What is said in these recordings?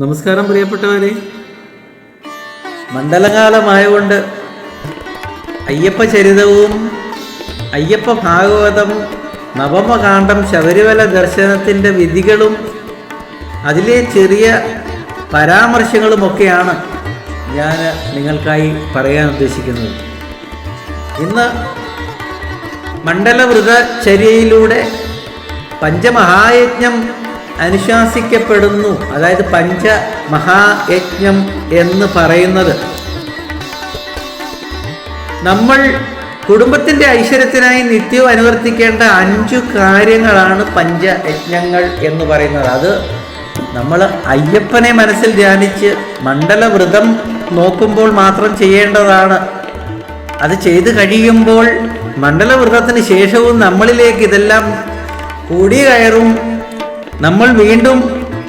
നമസ്കാരം പ്രിയപ്പെട്ടവരെ. മണ്ഡലകാലമായതുകൊണ്ട് അയ്യപ്പ ചരിതവും അയ്യപ്പ ഭാഗവതം നവമകാന്ഡം ശബരിമല ദർശനത്തിന്റെ വിധികളും അതിലെ ചെറിയ പരാമർശങ്ങളുമൊക്കെയാണ് ഞാൻ നിങ്ങൾക്കായി പറയാൻ ഉദ്ദേശിക്കുന്നത്. ഇന്ന് മണ്ഡലവ്രതചര്യയിലൂടെ പഞ്ചമഹായജ്ഞം അനുശാസിക്കപ്പെടുന്നു. അതായത് പഞ്ചമഹായജ്ഞം എന്ന് പറയുന്നത്. നമ്മൾ കുടുംബത്തിന്റെ ഐശ്വര്യത്തിനായി നിത്യവും അനുവർത്തിക്കേണ്ട അഞ്ചു കാര്യങ്ങളാണ് പഞ്ചയജ്ഞങ്ങൾ എന്ന് പറയുന്നത്. അത് നമ്മൾ അയ്യപ്പനെ മനസ്സിൽ ധ്യാനിച്ച് മണ്ഡലവ്രതം നോക്കുമ്പോൾ മാത്രം ചെയ്യേണ്ടതാണ്. അത് ചെയ്തു കഴിയുമ്പോൾ മണ്ഡലവ്രതത്തിന് ശേഷവും നമ്മളിലേക്ക് ഇതെല്ലാം കൂടി കയറും. നമ്മൾ വീണ്ടും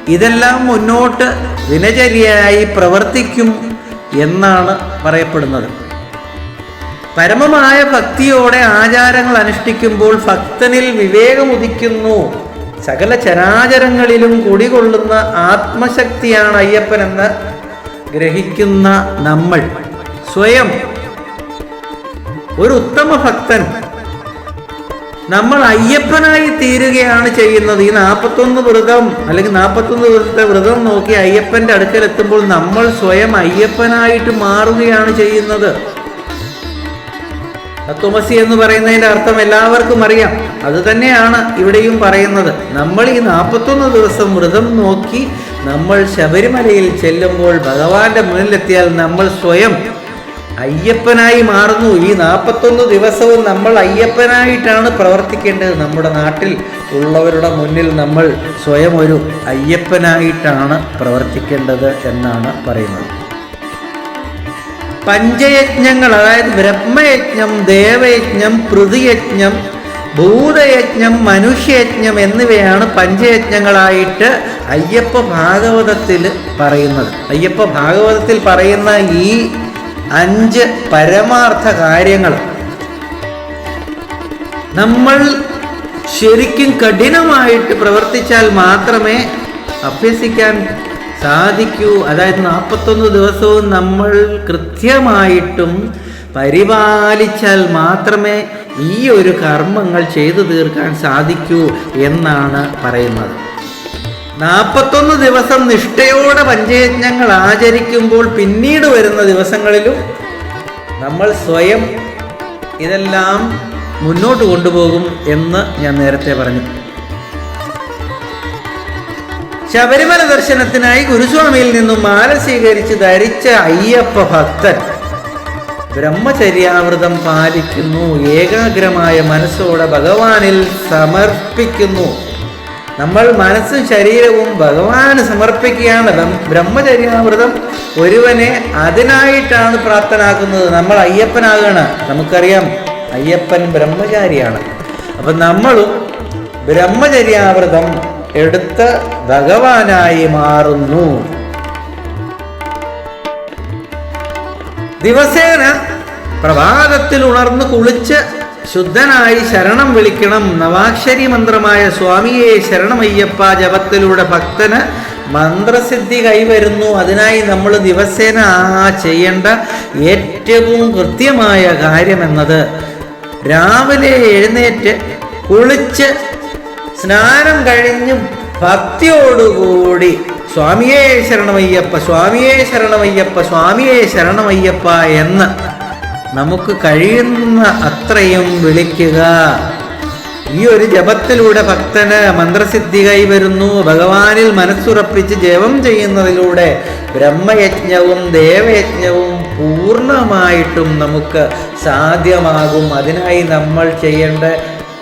ഇതെല്ലാം മുന്നോട്ട് ദിനചര്യയായി പ്രവർത്തിക്കും എന്നാണ് പറയപ്പെടുന്നത്. പരമമായ ഭക്തിയോടെ ആചാരങ്ങൾ അനുഷ്ഠിക്കുമ്പോൾ ഭക്തനിൽ വിവേകമുദിക്കുന്നു. സകല ചരാചരങ്ങളിലും കുടികൊള്ളുന്ന ആത്മശക്തിയാണ് അയ്യപ്പനെന്ന് ഗ്രഹിക്കുന്ന നമ്മൾ. സ്വയം ഒരു ഉത്തമ ഭക്തൻ നമ്മൾ അയ്യപ്പനായി തീരുകയാണ് ചെയ്യുന്നത്. ഈ നാൽപ്പത്തൊന്ന് വ്രതം അല്ലെങ്കിൽ നാൽപ്പത്തൊന്ന് ദിവസത്തെ വ്രതം നോക്കി അയ്യപ്പന്റെ അടുക്കൽ എത്തുമ്പോൾ നമ്മൾ സ്വയം അയ്യപ്പനായിട്ട് മാറുകയാണ് ചെയ്യുന്നത്. തത്വമസി എന്ന് പറയുന്നതിന്റെ അർത്ഥം എല്ലാവർക്കും അറിയാം. അത് തന്നെയാണ് ഇവിടെയും പറയുന്നത്. നമ്മൾ ഈ നാൽപ്പത്തൊന്ന് ദിവസം വ്രതം നോക്കി നമ്മൾ ശബരിമലയിൽ ചെല്ലുമ്പോൾ ഭഗവാന്റെ മുന്നിലെത്തിയാൽ നമ്മൾ സ്വയം അയ്യപ്പനായി മാറുന്നു. ഈ നാൽപ്പത്തൊന്ന് ദിവസവും നമ്മൾ അയ്യപ്പനായിട്ടാണ് പ്രവർത്തിക്കേണ്ടത്. നമ്മുടെ നാട്ടിൽ ഉള്ളവരുടെ മുന്നിൽ നമ്മൾ സ്വയം ഒരു അയ്യപ്പനായിട്ടാണ് പ്രവർത്തിക്കേണ്ടത് എന്നാണ് പറയുന്നത്. പഞ്ചയജ്ഞങ്ങൾ അതായത് ബ്രഹ്മയജ്ഞം ദേവയജ്ഞം പൃഥുയജ്ഞം ഭൂതയജ്ഞം മനുഷ്യയജ്ഞം എന്നിവയാണ് പഞ്ചയജ്ഞങ്ങളായിട്ട് അയ്യപ്പ ഭാഗവതത്തിൽ പറയുന്നത്. അയ്യപ്പ ഭാഗവതത്തിൽ പറയുന്ന ഈ അഞ്ച് പരമാർത്ഥ കാര്യങ്ങൾ. നമ്മൾ ശരിക്കും കഠിനമായിട്ട് പ്രവർത്തിച്ചാൽ മാത്രമേ അഭ്യസിക്കാൻ സാധിക്കൂ. അതായത് നാൽപ്പത്തൊന്ന് ദിവസവും നമ്മൾ കൃത്യമായിട്ടും പരിപാലിച്ചാൽ മാത്രമേ ഈ ഒരു കർമ്മങ്ങൾ ചെയ്തു തീർക്കാൻ സാധിക്കൂ എന്നാണ് പറയുന്നത്. നാൽപ്പത്തൊന്ന് ദിവസം നിഷ്ഠയോടെ പഞ്ചയജ്ഞങ്ങൾ ആചരിക്കുമ്പോൾ പിന്നീട് വരുന്ന ദിവസങ്ങളിലും നമ്മൾ സ്വയം ഇതെല്ലാം മുന്നോട്ട് കൊണ്ടുപോകും എന്ന് ഞാൻ നേരത്തെ പറഞ്ഞു. ശബരിമല ദർശനത്തിനായി ഗുരുസ്വാമിയിൽ നിന്നും മാല സ്വീകരിച്ച് ധരിച്ച അയ്യപ്പ ഭക്തൻ ബ്രഹ്മചര്യാവൃതം പാലിക്കുന്നു ഏകാഗ്രമായ മനസ്സോടെ ഭഗവാനിൽ സമർപ്പിക്കുന്നു. നമ്മൾ മനസ്സും ശരീരവും ഭഗവാന് സമർപ്പിക്കുകയാണ്. ബ്രഹ്മചര്യാമൃതം ഒരുവനെ അതിനായിട്ടാണ് പ്രാപ്തനാക്കുന്നത്. നമ്മൾ അയ്യപ്പനാകണം. നമുക്കറിയാം അയ്യപ്പൻ ബ്രഹ്മചാരിയാണ്. അപ്പം നമ്മളും ബ്രഹ്മചര്യാമൃതം എടുത്ത് ഭഗവാനായി മാറുന്നു. ദിവസേന പ്രഭാതത്തിൽ ഉണർന്ന് കുളിച്ച് ശുദ്ധനായി ശരണം വിളിക്കണം. നവാക്ഷരി മന്ത്രമായ സ്വാമിയെ ശരണമയ്യപ്പ ജപത്തിലൂടെ ഭക്തന് മന്ത്രസിദ്ധി കൈവരുന്നു. അതിനായി നമ്മൾ ദിവസേന ചെയ്യേണ്ട ഏറ്റവും കൃത്യമായ കാര്യമെന്നത് രാവിലെ എഴുന്നേറ്റ് കുളിച്ച് സ്നാനം കഴിഞ്ഞ് ഭക്തിയോടുകൂടി സ്വാമിയേ ശരണമയ്യപ്പ സ്വാമിയേ ശരണമയ്യപ്പ സ്വാമിയേ ശരണമയ്യപ്പ എന്ന് നമുക്ക് കഴിയുന്ന അത്രയും വിളിക്കുക. ഈ ഒരു ജപത്തിലൂടെ ഭക്തന് മന്ത്രസിദ്ധി കൈവരുന്നു. ഭഗവാനിൽ മനസ്സുറപ്പിച്ച് ജപം ചെയ്യുന്നതിലൂടെ ബ്രഹ്മയജ്ഞവും ദേവയജ്ഞവും പൂർണമായിട്ടും നമുക്ക് സാധ്യമാകും. അതിനായി നമ്മൾ ചെയ്യേണ്ട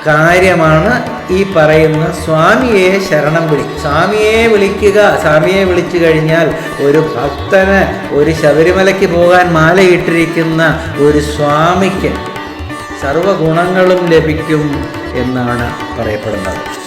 കാര്യമാണ് ഈ പറയുന്ന സ്വാമിയെ ശരണം വിളി സ്വാമിയെ വിളിക്കുക സ്വാമിയെ വിളിച്ചു കഴിഞ്ഞാൽ ഒരു ഭക്തന് ഒരു ശബരിമലയ്ക്ക് പോകാൻ മാലയിട്ടിരിക്കുന്ന ഒരു സ്വാമിക്ക് സർവഗുണങ്ങളും ലഭിക്കും എന്നാണ് പറയപ്പെടുന്നത്.